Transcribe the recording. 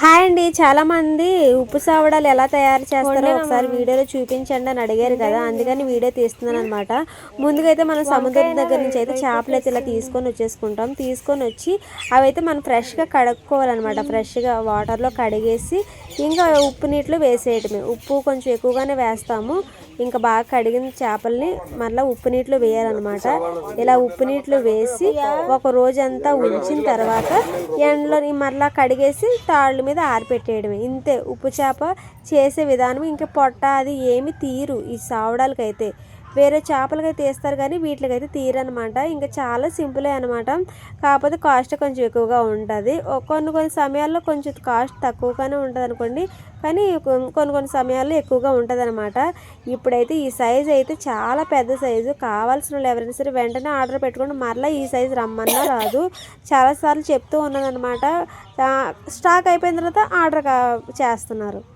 Hi అండి చాలా మంది ఉప్పు సావడాలు ఎలా తయారు చేస్తారో ఒకసారి వీడియోలో చూపించండి అని అడిగారు కదా అందుకని వీడియో తీస్తున్నాను అనమాట ముందుగా అయితే మనం సముద్రం దగ్గర నుంచి అయితే చేపలు అయితే ఇలా తీసుకొని వచ్చేసుకుంటాం. తీసుకొని వచ్చి అవి అయితే మనం ఫ్రెష్గా కడుక్కోవాలన్నమాట. ఫ్రెష్గా వాటర్లో కడిగేసి ఇంకా ఉప్పు నీటిలో వేసేయటమే. ఉప్పు కొంచెం ఎక్కువగానే వేస్తాము. ఇంకా బాగా కడిగిన చేపల్ని మళ్ళీ ఉప్పు నీటిలో వేయాలన్నమాట. ఇలా ఉప్పు నీటిలో వేసి ఒక రోజంతా ఉంచిన తర్వాత ఎండలో మళ్ళీ కడిగేసి తాళ్ళ మీద ఆరిపెట్టేయడమే. ఇంతే ఉప్పు చేప చేసే విధానం ఇంకా పొట్ట అది ఏమి తీరు ఈ సావడాలకైతే. వేరే చేపలకైతే తీస్తారు కానీ వీటికైతే తీరనమాట. ఇంకా చాలా సింపులే అనమాట కాకపోతే కాస్ట్ కొంచెం ఎక్కువగా ఉంటుంది. కొన్ని కొన్ని సమయాల్లో కొంచెం కాస్ట్ తక్కువగానే ఉంటుంది అనుకోండి కానీ కొన్ని కొన్ని సమయాల్లో ఎక్కువగా ఉంటుంది అనమాట ఇప్పుడైతే ఈ సైజు అయితే చాలా పెద్ద సైజు. కావాల్సిన వాళ్ళు ఎవరైనా సరే వెంటనే ఆర్డర్ పెట్టుకుంటే మరలా ఈ సైజు రమ్మన్నా రాదు. చాలాసార్లు చెప్తూ ఉన్నదనమాట స్టాక్ అయిపోయిన తర్వాత ఆర్డర్ కా- చేస్తున్నారు.